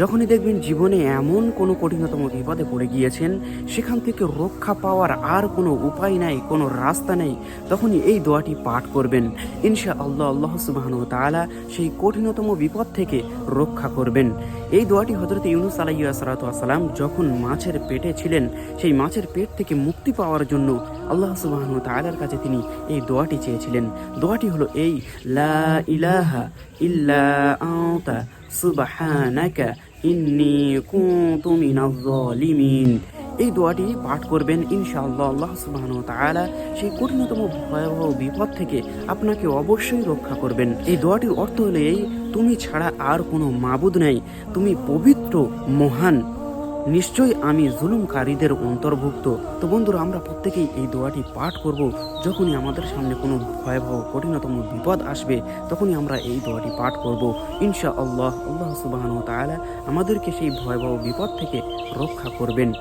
যখনই দেখবেন জীবনে এমন কোনো কঠিনতম বিপদে পড়ে গিয়েছেন, সেখান থেকে রক্ষা পাওয়ার আর কোনো উপায় নাই, কোনো রাস্তা নেই, তখনই এই দোয়াটি পাঠ করবেন। ইনশা আল্লাহ আল্লাহ সুবাহন তাআলা সেই কঠিনতম বিপদ থেকে রক্ষা করবেন। এই দোয়াটি হজরত ইউনুস আলাইসালাম যখন মাছের পেটে ছিলেন, সেই মাছের পেট থেকে মুক্তি পাওয়ার জন্য আল্লাহ সুবাহন তাআলার কাছে তিনি এই দোয়াটি চেয়েছিলেন। দোয়াটি হলো এই, লা ইলাহা ইল্লা আনতা সুবহানাকা, ইন্নি কুনতু মিনাজ জালিমিন এই দোয়াটি পাঠ করবেন ইনশাআল্লাহ আল্লাহ সুবহানাহু ওয়া তাআলা, সেই কঠিনতম ভয়াবহ বিপদ থেকে আপনাকে অবশ্যই রক্ষা করবেন। এই দোয়াটির অর্থ হলো এই, তুমি ছাড়া আর কোনো মাবুদ নেই, তুমি পবিত্র, মহান নিশ্চয়ই আমি জুলুমকারীদের অন্তর্ভুক্ত। তো বন্ধুরা, আমরা প্রত্যেকেই এই দোয়াটি পাঠ করব। যখনই আমাদের সামনে কোনো ভয়াবহ কঠিনতম বিপদ আসবে, তখনই আমরা এই দোয়াটি পাঠ করব। ইনশা আল্লাহ আল্লাহ তাআলা আমাদেরকে সেই ভয়াবহ বিপদ থেকে রক্ষা করবেন।